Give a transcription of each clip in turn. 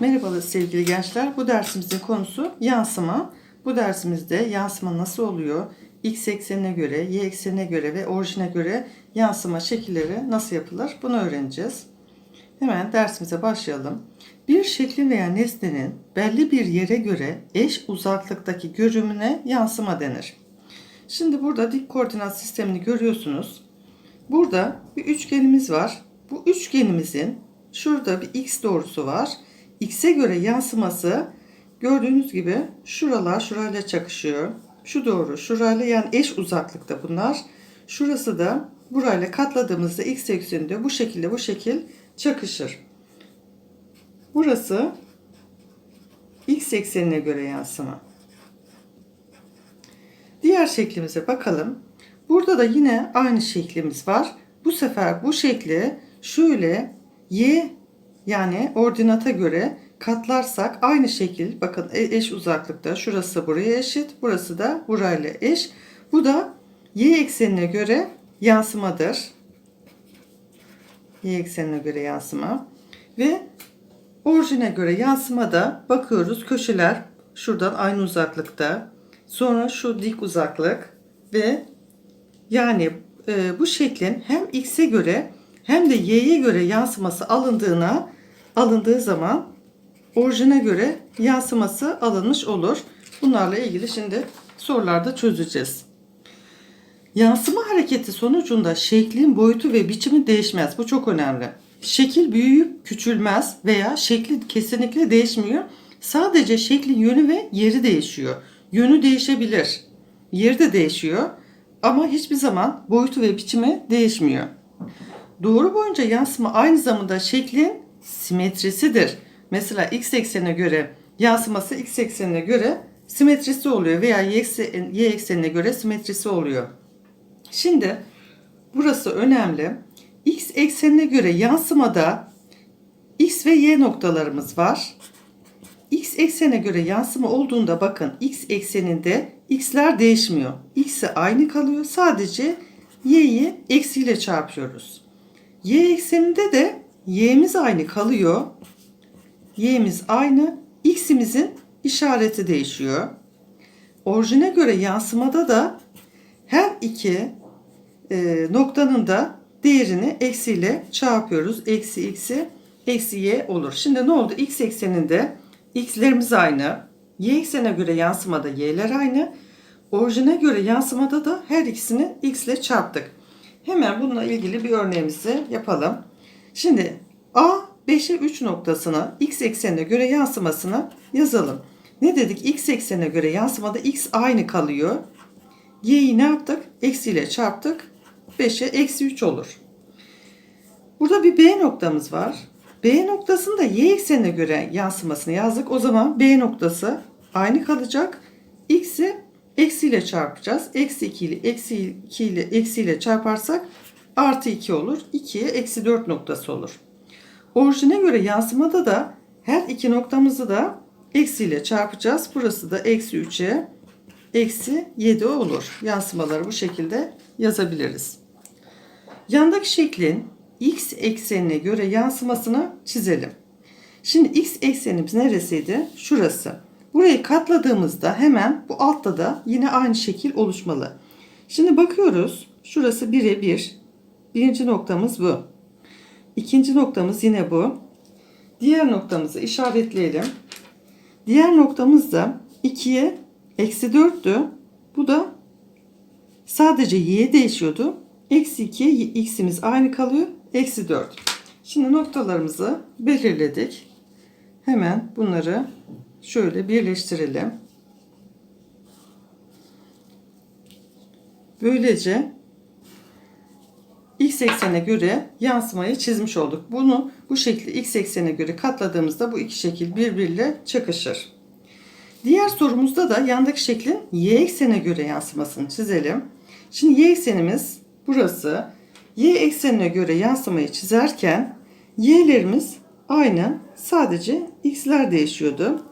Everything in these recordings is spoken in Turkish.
Merhabalar sevgili gençler. Bu dersimizin konusu yansıma. Bu dersimizde yansıma nasıl oluyor? X eksenine göre, Y eksenine göre ve orijine göre yansıma şekilleri nasıl yapılır? Bunu öğreneceğiz. Hemen dersimize başlayalım. Bir şeklin veya nesnenin belli bir yere göre eş uzaklıktaki görünümüne yansıma denir. Şimdi burada dik koordinat sistemini görüyorsunuz. Burada bir üçgenimiz var. Bu üçgenimizin şurada bir x doğrusu var. X'e göre yansıması gördüğünüz gibi şuralar şurayla çakışıyor. Şu doğru şurayla yani eş uzaklıkta bunlar. Şurası da burayla katladığımızda x ekseninde bu şekilde bu şekil çakışır. Burası x eksenine göre yansıma. Diğer şeklimize bakalım. Burada da yine aynı şeklimiz var. Bu sefer bu şekli şöyle y yani ordinata göre katlarsak aynı şekil bakın e- eş uzaklıkta şurası buraya eşit burası da burayla eş. Bu da y eksenine göre yansımadır. Y eksenine göre yansıma ve orijine göre yansımada bakıyoruz köşeler şuradan aynı uzaklıkta sonra şu dik uzaklık ve yani e, bu şeklin hem x'e göre hem de y'ye göre yansıması alındığına alındığı zaman orijine göre yansıması alınmış olur. Bunlarla ilgili şimdi sorularda çözeceğiz. Yansıma hareketi sonucunda şeklin boyutu ve biçimi değişmez. Bu çok önemli. Şekil büyüyüp küçülmez veya şekli kesinlikle değişmiyor. Sadece şeklin yönü ve yeri değişiyor. Yönü değişebilir. Yeri de değişiyor. Ama hiçbir zaman boyutu ve biçimi değişmiyor. Doğru boyunca yansıma aynı zamanda şeklin simetrisidir. Mesela x eksenine göre yansıması x eksenine göre simetrisi oluyor veya y, eksen, eksenine göre simetrisi oluyor. Şimdi burası önemli. X eksenine göre yansımada x ve y noktalarımız var. X eksenine göre yansıma olduğunda bakın x ekseninde x'ler değişmiyor. X'i aynı kalıyor. Sadece y'yi eksiyle çarpıyoruz. Y ekseninde de y'miz aynı kalıyor. Y'miz aynı. X'imizin işareti değişiyor. Orijine göre yansımada da her iki e, noktanın da değerini eksiyle çarpıyoruz. Eksi x'i eksi y olur. Şimdi ne oldu? X ekseninde x'lerimiz aynı. Y eksenine göre yansımada y'ler aynı. Orijine göre yansımada da her ikisini x ile çarptık. Hemen bununla ilgili bir örneğimizi yapalım. Şimdi A 5'e 3 noktasına x eksenine göre yansımasını yazalım. Ne dedik? X eksenine göre yansımada x aynı kalıyor. Y'yi ne yaptık? Eksi ile çarptık. 5'e eksi 3 olur. Burada bir B noktamız var. B noktasında y eksenine göre yansımasını yazdık. O zaman B noktası aynı kalacak. X'i eksi ile çarpacağız. Eksi 2 ile eksi 2 ile eksi ile çarparsak artı 2 olur. 2'ye eksi 4 noktası olur. Orijine göre yansımada da her iki noktamızı da eksi ile çarpacağız. Burası da eksi 3'e eksi 7 olur. Yansımaları bu şekilde yazabiliriz. Yandaki şeklin x eksenine göre yansımasını çizelim. Şimdi x eksenimiz neresiydi? Şurası. Burayı katladığımızda hemen bu altta da yine aynı şekil oluşmalı. Şimdi bakıyoruz. Şurası 1'e 1. Birinci noktamız bu. İkinci noktamız yine bu. Diğer noktamızı işaretleyelim. Diğer noktamız da 2'ye eksi 4'tü. Bu da sadece y değişiyordu. Eksi 2'ye x'imiz aynı kalıyor. Eksi 4. Şimdi noktalarımızı belirledik. Hemen bunları şöyle birleştirelim. Böylece x eksenine göre yansımayı çizmiş olduk. Bunu bu şekli x eksenine göre katladığımızda bu iki şekil birbiriyle çakışır. Diğer sorumuzda da yandaki şeklin y eksenine göre yansımasını çizelim. Şimdi y eksenimiz burası. Y eksenine göre yansımayı çizerken y'lerimiz aynı. Sadece x'ler değişiyordu.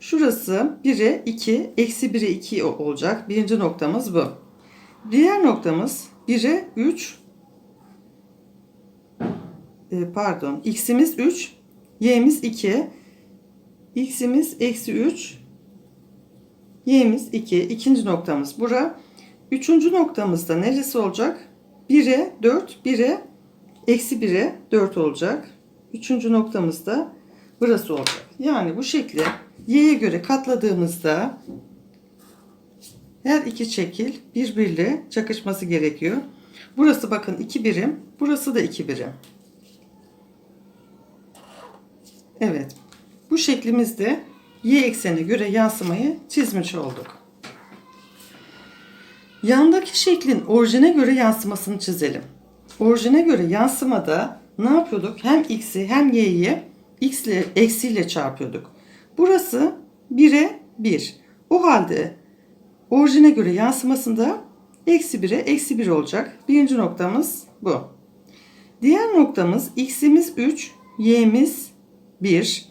Şurası 1'e 2, eksi 1'e 2 olacak. Birinci noktamız bu. Diğer noktamız 1'e 3, e, pardon x'imiz 3, y'miz 2, x'imiz eksi 3, y'miz 2. İkinci noktamız bura. Üçüncü noktamızda neresi olacak? 1'e 4, 1'e eksi 1'e 4 olacak. Üçüncü noktamızda burası olacak. Yani bu şekli y'ye göre katladığımızda her iki şekil birbiriyle çakışması gerekiyor. Burası bakın 2 birim. Burası da 2 birim. Evet. Bu şeklimizde y eksenine göre yansımayı çizmiş olduk. Yandaki şeklin orijine göre yansımasını çizelim. Orijine göre yansımada ne yapıyorduk? Hem x'i hem y'yi x ile eksiyle çarpıyorduk. Burası 1'e 1. O halde orijine göre yansımasında eksi 1'e eksi 1 olacak. Birinci noktamız bu. Diğer noktamız x'imiz 3, y'miz 1.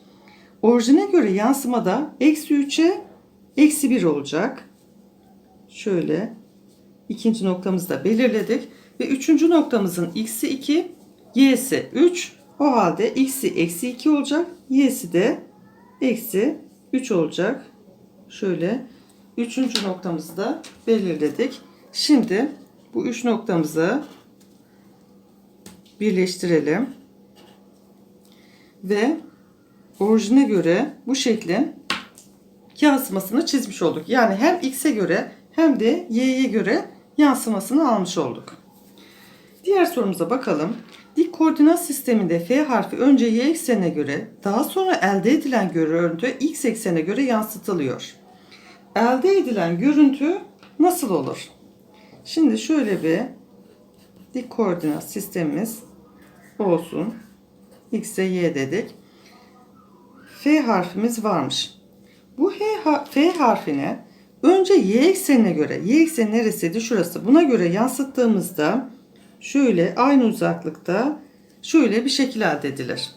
Orijine göre yansımada eksi 3'e eksi 1 olacak. Şöyle ikinci noktamızı da belirledik. Ve üçüncü noktamızın x'i 2, y'si 3. O halde x'i eksi 2 olacak. Y'si de eksi 3 olacak. Şöyle üçüncü noktamızı da belirledik. Şimdi bu üç noktamızı birleştirelim. Ve orijine göre bu şeklin yansımasını çizmiş olduk. Yani hem x'e göre hem de y'ye göre yansımasını almış olduk. Diğer sorumuza bakalım. Dik koordinat sisteminde f harfi önce y eksenine göre daha sonra elde edilen görüntü x eksene göre yansıtılıyor. Elde edilen görüntü nasıl olur? Şimdi şöyle bir dik koordinat sistemimiz olsun. X'e Y dedik. F harfimiz varmış. Bu H, F harfine önce Y eksenine göre, Y ekseni neresiydi? Şurası. Buna göre yansıttığımızda şöyle aynı uzaklıkta şöyle bir şekil elde edilir.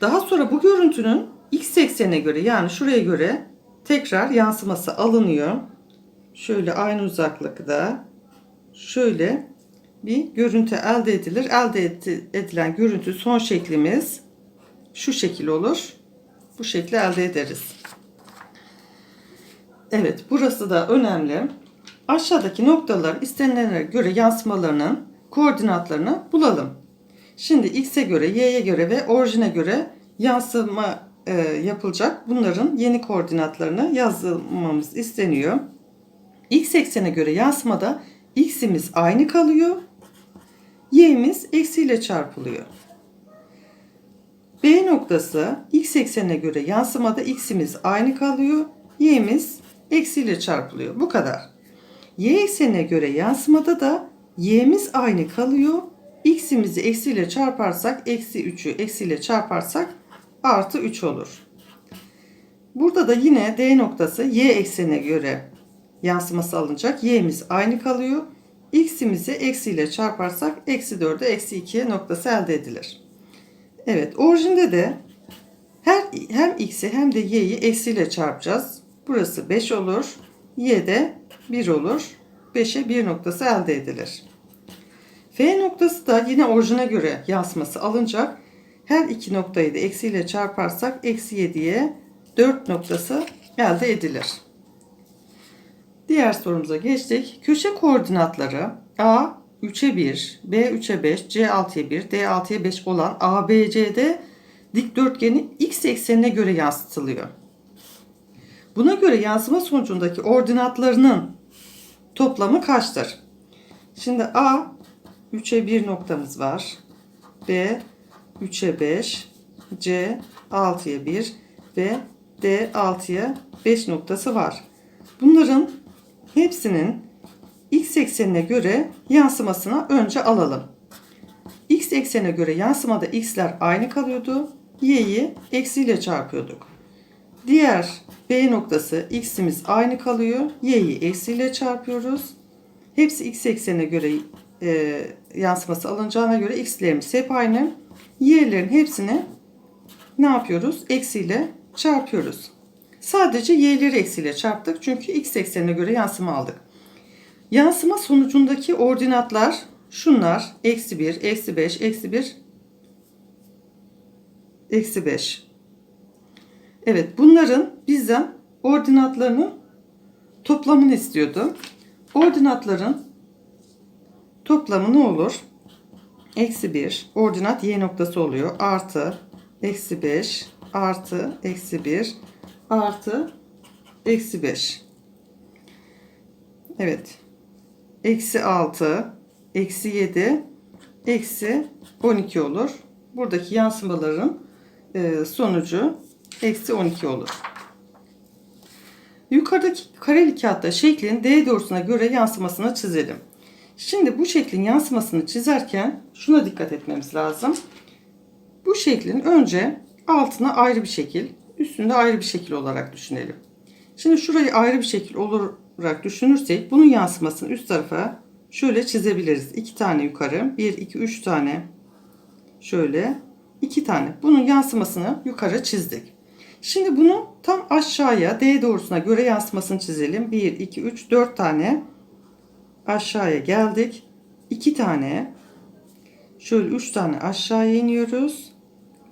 Daha sonra bu görüntünün X eksenine göre yani şuraya göre tekrar yansıması alınıyor. Şöyle aynı uzaklıkta şöyle bir görüntü elde edilir. Elde edilen görüntü son şeklimiz şu şekil olur. Bu şekli elde ederiz. Evet burası da önemli. Aşağıdaki noktalar istenilene göre yansımalarının koordinatlarını bulalım. Şimdi x'e göre, y'ye göre ve orijine göre yansıma yapılacak. Bunların yeni koordinatlarını yazmamız isteniyor. X eksene göre yansımada x'imiz aynı kalıyor. y'miz eksiyle çarpılıyor. B noktası x eksenine göre yansımada x'imiz aynı kalıyor. y'miz eksiyle çarpılıyor. Bu kadar. Y eksenine göre yansımada da y'miz aynı kalıyor. x'imizi eksiyle çarparsak eksi 3'ü eksiyle çarparsak artı 3 olur. Burada da yine D noktası y eksenine göre yansıması alınacak. Y'miz aynı kalıyor. X'imizi eksiyle çarparsak eksi 4'e eksi 2 noktası elde edilir. Evet orijinde de her, hem x'i hem de y'yi eksiyle çarpacağız. Burası 5 olur. Y de 1 olur. 5'e 1 noktası elde edilir. F noktası da yine orijine göre yansıması alınacak. Her iki noktayı da eksiyle çarparsak eksi 7'ye 4 noktası elde edilir. Diğer sorumuza geçtik. Köşe koordinatları A 3'e 1, B 3'e 5, C 6'ya 1, D 6'ya 5 olan ABCD dikdörtgenin x eksenine göre yansıtılıyor. Buna göre yansıma sonucundaki ordinatlarının toplamı kaçtır? Şimdi A 3'e 1 noktamız var. B 3'e 5, C 6'ya 1 ve D 6'ya 5 noktası var. Bunların hepsinin x eksenine göre yansımasına önce alalım. x eksenine göre yansımada x'ler aynı kalıyordu. y'yi eksiyle çarpıyorduk. Diğer B noktası x'imiz aynı kalıyor. y'yi eksiyle çarpıyoruz. Hepsi x eksenine göre e, yansıması alınacağına göre x'lerimiz hep aynı. y'lerin hepsini ne yapıyoruz? Eksiyle çarpıyoruz. Sadece y'leri eksiyle çarptık çünkü x eksenine göre yansıma aldık. Yansıma sonucundaki ordinatlar şunlar. Eksi 1, eksi 5, eksi 1, eksi 5. Evet bunların bizden ordinatlarının toplamını istiyordu. Ordinatların toplamı ne olur? Eksi 1 ordinat y noktası oluyor. Artı eksi 5 artı eksi 1 artı eksi 5. Evet. Eksi 6 eksi 7 eksi 12 olur. Buradaki yansımaların e, sonucu eksi 12 olur. Yukarıdaki kareli kağıtta şeklin D doğrusuna göre yansımasını çizelim. Şimdi bu şeklin yansımasını çizerken şuna dikkat etmemiz lazım. Bu şeklin önce altına ayrı bir şekil, üstünde ayrı bir şekil olarak düşünelim. Şimdi şurayı ayrı bir şekil olarak düşünürsek bunun yansımasını üst tarafa şöyle çizebiliriz. 2 tane yukarı, 1, 2, 3 tane şöyle, 2 tane. Bunun yansımasını yukarı çizdik. Şimdi bunu tam aşağıya D doğrusuna göre yansımasını çizelim. 1, 2, 3, 4 tane aşağıya geldik. 2 tane şöyle 3 tane aşağıya iniyoruz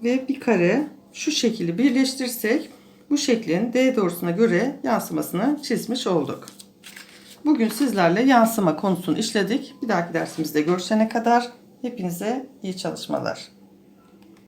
ve bir kare şu şekilde birleştirsek bu şeklin D doğrusuna göre yansımasını çizmiş olduk. Bugün sizlerle yansıma konusunu işledik. Bir dahaki dersimizde görüşene kadar hepinize iyi çalışmalar.